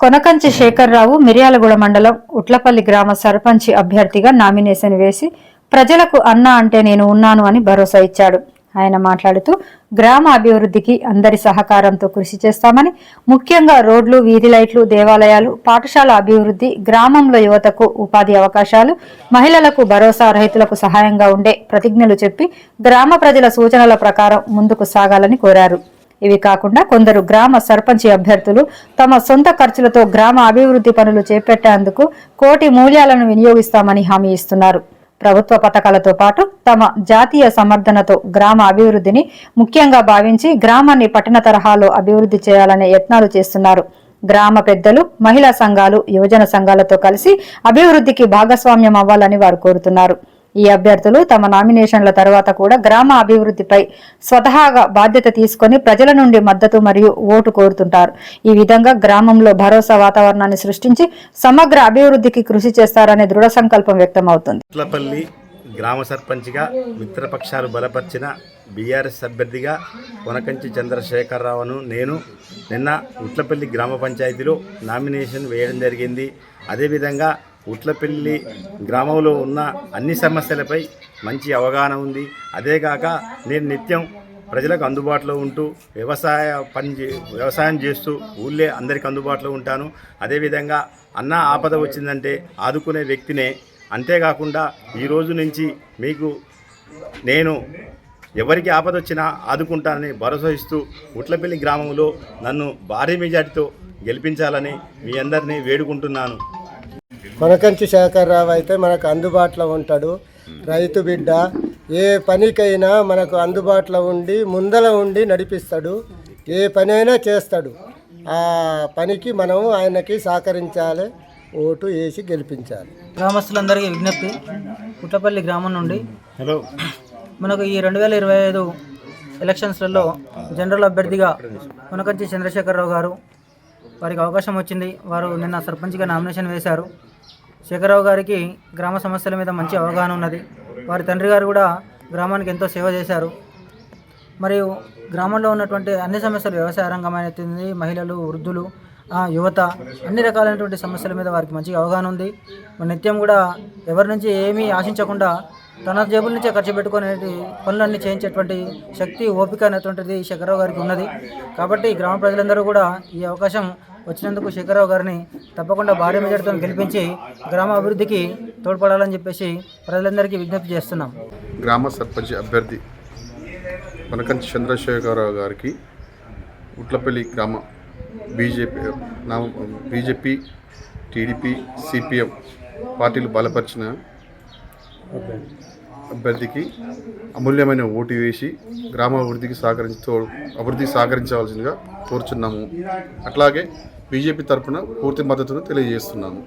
కొనకంచి శేఖర్రావు మిర్యాలగూడ మండలం ఉట్లపల్లి గ్రామ సర్పంచి అభ్యర్థిగా నామినేషన్ వేసి ప్రజలకు అన్నా అంటే నేను ఉన్నాను అని భరోసా ఇచ్చాడు. ఆయన మాట్లాడుతూ గ్రామ అభివృద్ధికి అందరి సహకారంతో కృషి చేస్తామని ముఖ్యంగా రోడ్లు వీధి లైట్లు దేవాలయాలు పాఠశాల అభివృద్ధి గ్రామంలో యువతకు ఉపాధి అవకాశాలు మహిళలకు భరోసా రైతులకు సహాయంగా ఉండే ప్రతిజ్ఞలు చెప్పి గ్రామ ప్రజల సూచనల ప్రకారం ముందుకు సాగాలని కోరారు. ఇవి కాకుండా కొందరు గ్రామ సర్పంచి అభ్యర్థులు తమ సొంత ఖర్చులతో గ్రామ అభివృద్ధి పనులు చేపట్టేందుకు కోటి మూల్యాలను వినియోగిస్తామని హామీ ఇస్తున్నారు. ప్రభుత్వ పథకాలతో పాటు తమ జాతీయ సమర్థనతో గ్రామ అభివృద్ధిని ముఖ్యంగా భావించి గ్రామాన్ని పట్టణ తరహాలో అభివృద్ధి చేయాలనే యత్నాలు చేస్తున్నారు. గ్రామ పెద్దలు మహిళా సంఘాలు యువజన సంఘాలతో కలిసి అభివృద్ధికి భాగస్వామ్యం అవ్వాలని వారు కోరుతున్నారు. ఈ అభ్యర్థులు తమ నామినేషన్ల తర్వాత కూడా గ్రామ అభివృద్ధిపై స్వతహాగా బాధ్యత తీసుకొని ప్రజల నుండి మద్దతు మరియు ఓటు కోరుతుంటారు. ఈ విధంగా గ్రామంలో భరోసా వాతావరణాన్ని సృష్టించి సమగ్ర అభివృద్ధికి కృషి చేస్తారనే దృఢ సంకల్పం వ్యక్తమవుతుంది. ఉట్లపల్లి గ్రామ సర్పంచ్గా మిత్రపక్షాలు బలపరిచిన బీఆర్ఎస్ అభ్యర్థిగా కొనకంచి చంద్రశేఖరరావును నేను నిన్న ఉట్లపల్లి గ్రామ పంచాయతీలో నామినేషన్ వేయడం జరిగింది. అదేవిధంగా ఉట్లపల్లి గ్రామంలో ఉన్న అన్ని సమస్యలపై మంచి అవగాహన ఉంది. అదేగాక నేను నిత్యం ప్రజలకు అందుబాటులో ఉంటూ వ్యవసాయ పని చే- వ్యవసాయం చేస్తూ ఊళ్ళే అందరికి అందుబాటులో ఉంటాను. అదేవిధంగా అన్న ఆపద వచ్చిందంటే ఆదుకునే వ్యక్తినే. అంతేకాకుండా ఈ రోజు నుంచి మీకు నేను ఎవరికి ఆపద వచ్చినా ఆదుకుంటానని భరోసా ఇస్తూ ఉట్లపల్లి గ్రామంలో నన్ను భారీ మెజార్టీతో గెలిపించాలని మీ అందరినీ వేడుకుంటున్నాను. కొనకంచి శేఖర్రావు అయితే మనకు అందుబాటులో ఉంటాడు. రైతు బిడ్డ ఏ పనికైనా మనకు అందుబాటులో ఉండి ముందల ఉండి నడిపిస్తాడు. ఏ పని అయినా చేస్తాడు. ఆ పనికి మనం ఆయనకి సహకరించాలి ఓటు వేసి గెలిపించాలి. గ్రామస్తులందరికీ విజ్ఞప్తి. పుట్టపల్లి గ్రామం నుండి హలో. మనకు ఈ రెండు వేల ఇరవై ఐదు ఎలక్షన్స్లలో జనరల్ అభ్యర్థిగా కొనకంచి చంద్రశేఖరరావు గారు వారికి అవకాశం వచ్చింది. వారు నిన్న సర్పంచ్గా నామినేషన్ వేశారు. శేఖరరావు గారికి గ్రామ సమస్యల మీద మంచి అవగాహన ఉన్నది. వారి తండ్రి గారు కూడా గ్రామానికి ఎంతో సేవ చేశారు. మరియు గ్రామంలో ఉన్నటువంటి అన్ని సమస్యలు వ్యవసాయ రంగం అవుతుంది మహిళలు వృద్ధులు ఆ, యువత అన్ని రకాలైనటువంటి సమస్యల మీద వారికి మంచిగా అవగాహన ఉంది. నిత్యం కూడా ఎవరి నుంచి ఏమీ ఆశించకుండా తన జేబుల నుంచే ఖర్చు పెట్టుకునే పనులన్నీ చేయించేటువంటి శక్తి ఓపిక అనేటువంటిది శేఖరరావు గారికి ఉన్నది. కాబట్టి గ్రామ ప్రజలందరూ కూడా ఈ అవకాశం వచ్చినందుకు శేఖరరావు గారిని తప్పకుండా భారీ మెజార్టీతో గెలిపించి గ్రామ అభివృద్ధికి తోడ్పడాలని చెప్పేసి ప్రజలందరికీ విజ్ఞప్తి చేస్తున్నాం. గ్రామ సర్పంచ్ అభ్యర్థి వనకంచి చంద్రశేఖరరావు గారికి ఉట్లపల్లి గ్రామ బీజేపీ నా బీజేపీ టీడీపీ సిపిఎం పార్టీలు బలపరిచిన అభ్యర్థికి అమూల్యమైన ఓటు వేసి గ్రామాభివృద్ధికి సహకరించి అభివృద్ధికి సహకరించవలసిందిగా కోరుచున్నాము. అట్లాగే బీజేపీ తరఫున పూర్తి మద్దతును తెలియజేస్తున్నాము.